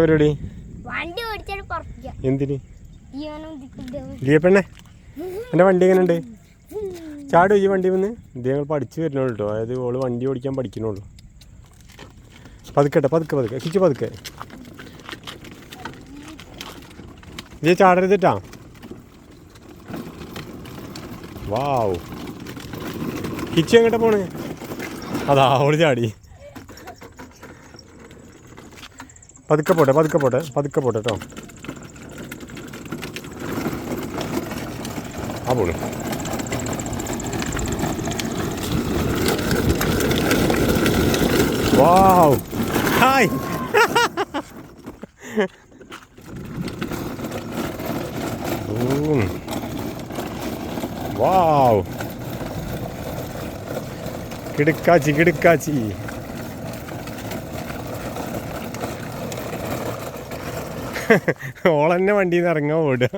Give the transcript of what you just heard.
പരിപാടി വണ്ടി എന്തിന്. ലിയപ്പെണ്ണെ എന്റെ വണ്ടി എങ്ങനെയുണ്ട്? ചാടു ഈ വണ്ടി വന്ന്? ഇത് ഞങ്ങൾ പഠിച്ചു വരുന്നുള്ളൂ കേട്ടോ അതായത് ഓൾ വണ്ടി ഓടിക്കാൻ പഠിക്കണുള്ളൂ പതുക്കട്ടെ പതുക്കെ പതുക്കെ. കിച്ചു പതുക്കെ. ഇത് ചാടരുതിട്ടാ. വാവ്. കിച്ചു എങ്ങോട്ടാ പോണേ? അതാ ഓൾ ചാടി. പതുക്കെ പോട്ടെ പതുക്കെ പോട്ടെ പതുക്കെ പോട്ടെ കേട്ടോ ആ പോളി. വാവ്. ഹായ്. വാവ്. കിടുക്കാച്ചി കിടുക്കാച്ചി. ഓളെന്നെ വണ്ടിയിൽ നിന്ന് ഇറങ്ങാൻ ഓടുക